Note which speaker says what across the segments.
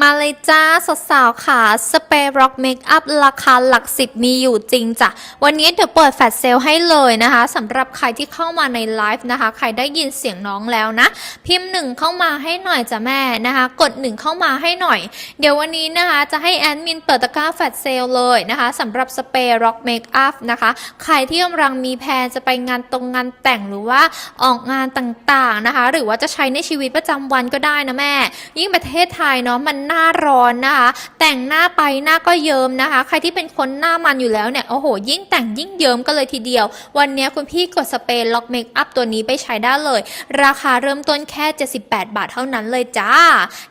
Speaker 1: มาเลยจ้าสดสาวขาสเปรย์ร็อกเมคอัพราคาหลักสิบมีอยู่จริงจ้ะ วันนี้เดี๋ยวเปิดแฟลชเซลให้เลยนะคะสำหรับใครที่เข้ามาในไลฟ์นะคะ ใครได้ยินเสียงน้องแล้วนะ พิมพ์หนึ่งเข้ามาให้หน่อยจ้ะแม่นะคะ กดหนึ่งเข้ามาให้หน่อย เดี๋ยววันนี้นะคะจะให้แอดมินเปิดตะกร้าแฟลชเซลเลยนะคะสำหรับสเปรย์ร็อกเมคอัพนะคะ ใครที่กำลังมีแพลนจะไปงานตรงงานแต่งหรือว่าออกงานต่างๆนะคะ หรือว่าจะใช้ในชีวิตประจำวันก็ได้นะแม่ ยิ่งประเทศไทยเนาะมันหน้าร้อนนะคะ แต่งหน้าไปหน้าก็เยิ้มนะคะ ใครที่เป็นคนหน้ามันอยู่แล้วเนี่ยโอ้โห ยิ่งแต่งยิ่งเยิ้มกันเลยทีเดียว วันนี้คุณพี่กดสเปรย์ล็อกเมคอัพตัวนี้ไปใช้ได้เลย ราคาเริ่มต้นแค่ 78 บาทเท่านั้นเลยจ้า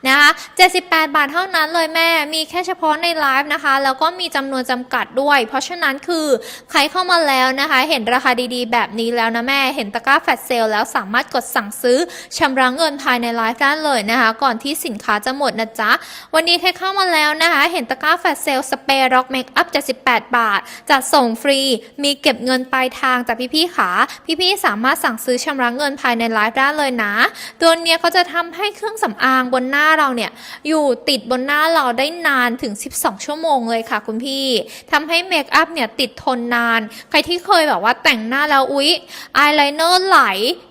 Speaker 1: นะคะ78 บาทเท่านั้นเลยแม่ มีแค่เฉพาะในไลฟ์นะคะ แล้วก็มีจำนวนจำกัดด้วย เพราะฉะนั้นคือใครเข้ามาแล้วนะคะ เห็นราคาดีๆ แบบนี้แล้วนะแม่ เห็นตะกร้าแฟลชเซลแล้วสามารถกดสั่งซื้อชำระเงินภายในไลฟ์ได้เลยนะคะ ก่อนที่สินค้าจะหมดนะจ๊ะวันนี้ใครเข้ามาแล้วนะคะ เห็นตะกร้าแฟลชเซลสเปรย์ร็อกเมคอัพ78 บาท จัดส่งฟรี มีเก็บเงินปลายทางจากพี่ๆขาพี่ๆสามารถสั่งซื้อชำระเงินภายในไลฟ์ได้เลยนะ ตัวเนี้ยเขาจะทำให้เครื่องสำอางบนหน้าเราเนี่ย อยู่ติดบนหน้าเราได้นานถึง 12 ชั่วโมงเลยค่ะคุณพี่ทำให้เมคอัพเนี่ยติดทนนาน ใครที่เคยแบบว่าแต่งหน้าแล้วอุ๊ยอายไลเนอร์ไหล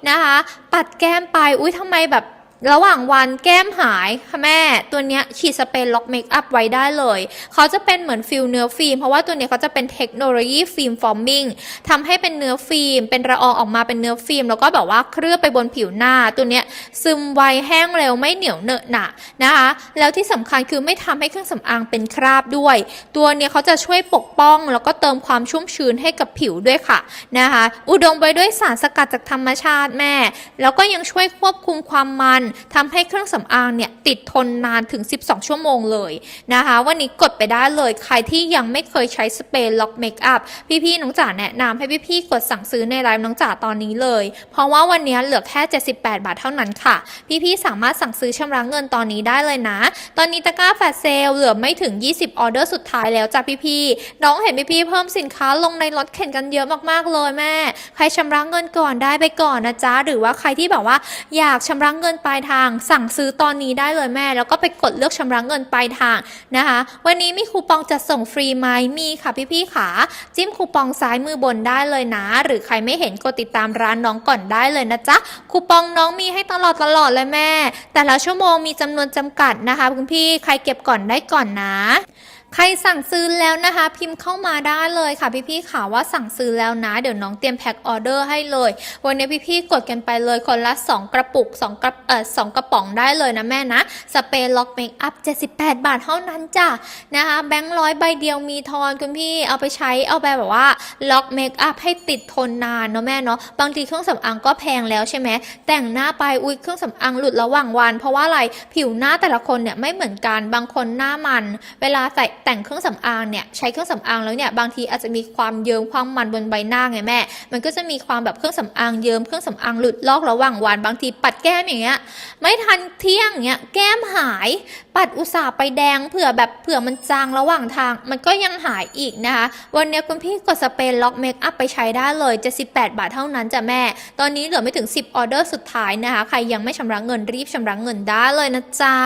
Speaker 1: นะคะ ปัดแก้มไป อุ๊ยทำไมแบบ ระหว่างวันแก้มหายค่ะแม่ ตัวเนี้ยฉีดสเปรย์ล็อกเมคอัพไว้ได้เลย เขาจะเป็นเหมือนฟิลเนื้อฟิล์ม เพราะว่าตัวเนี้ยเขาจะเป็นเทคโนโลยีฟิล์มฟอร์มิงทำให้เป็นเนื้อฟิล์ม เป็นระอองออกมาเป็นเนื้อฟิล์ม แล้วก็แบบว่าเคลือบไปบนผิวหน้า ตัวเนี้ยซึมไวแห้งเร็วไม่เหนียวเหนอะหนะนะคะ แล้วที่สำคัญคือไม่ทำให้เครื่องสำอางเป็นคราบด้วย ตัวเนี้ยเขาจะช่วยปกป้อง แล้วก็เติมความชุ่มชื้นให้กับผิวด้วยค่ะนะคะ อุดมไปด้วยสารสกัดจากธรรมชาติแม่ แล้วก็ยังช่วยควบคุมความมันทำให้เครื่องสำอางเนี่ยติดทนนานถึง 12 ชั่วโมงเลยนะคะ วันนี้กดไปได้เลยใครที่ยังไม่เคยใช้สเปรย์ล็อกเมคอัพพี่ๆน้องจ๋าแนะนำให้พี่ๆกดสั่งซื้อในไลน์น้องจ๋าตอนนี้เลย เพราะว่าวันนี้เหลือแค่ 78 บาทเท่านั้นค่ะ พี่ๆสามารถสั่งซื้อชำระเงินตอนนี้ได้เลยนะ ตอนนี้ตะกร้าแฟลชเซลเหลือไม่ถึง 20 ออเดอร์สุดท้ายแล้วจ้ะพี่ๆน้องเห็นพี่ๆเพิ่มสินค้าลงในรถเข็นกันเยอะมากๆเลยแม่ ใครชำระเงินก่อนได้ไปก่อนนะจ๊ะหรือว่าใครที่แบบว่าอยากชำระเงินไปายทาง สั่งซื้อตอนนี้ได้เลยแม่ แล้วก็ไปกดเลือกชำระเงินปลายทางนะคะ วันนี้มีคูปองจัดส่งฟรีไหมมีค่ะพี่ๆขาจิ้มคูปองซ้ายมือบนได้เลยนะ หรือใครไม่เห็นกดติดตามร้านน้องก่อนได้เลยนะจ๊ะคูปองน้องมีให้ตลอดตลอดเลยแม่ แต่ละชั่วโมงมีจำนวนจำกัดนะคะคุณพี่ใครเก็บก่อนได้ก่อนนะ ใครสั่งซื้อแล้วนะคะ พิมพ์เข้ามาได้เลยค่ะพี่ๆค่ะว่าสั่งซื้อแล้วนะ เดี๋ยวน้องเตรียมแพ็คออเดอร์ให้เลย วันนี้พี่ๆกดกันไปเลยคนละ 2 กระปุก2กระเอ่อสองกระป๋องได้เลยนะแม่นะสเปรย์ล็อกเมคอัพ78 บาทเท่านั้นจ้ะนะคะแบงค์ร้อยใบเดียวมีทอนคุณพี่เอาไปใช้เอาไปแบบว่าล็อกเมคอัพให้ติดทนนานเนาะแม่เนาะบางทีเครื่องสำอางก็แพงแล้วใช่ไหมแต่งหน้าไปอุ้ยเครื่องสำอางหลุดระหว่างวัน เพราะว่าอะไรผิวหน้าแต่ละคนเนี่ยไม่เหมือนกันบางคนหน้ามัน เวลาใส่แต่งเครื่องสำอางเนี่ยใช้เครื่องสำอางแล้วเนี่ยบางทีอาจจะมีความเยิ้มความมันบนใบหน้าไงแม่ มันก็จะมีความแบบเครื่องสำอางเยิ้มเครื่องสำอางหลุดลอกระหว่างวันบางทีปัดแก้มอย่างเงี้ยไม่ทันเที่ยงเงี้ยแก้มหาย ปัดอุตส่าห์ไปแดงเผื่อแบบเผื่อมันจางระหว่างทาง มันก็ยังหายอีกนะคะวันนี้คุณพี่กดสเปรย์ล็อกเมคอัพไปใช้ได้เลย78บาทเท่านั้นจ้ะแม่ ตอนนี้เหลือไม่ถึง 10ออเดอร์สุดท้ายนะคะใครยังไม่ชำระเงินรีบชำระเงินได้เลยนะจ๊ะ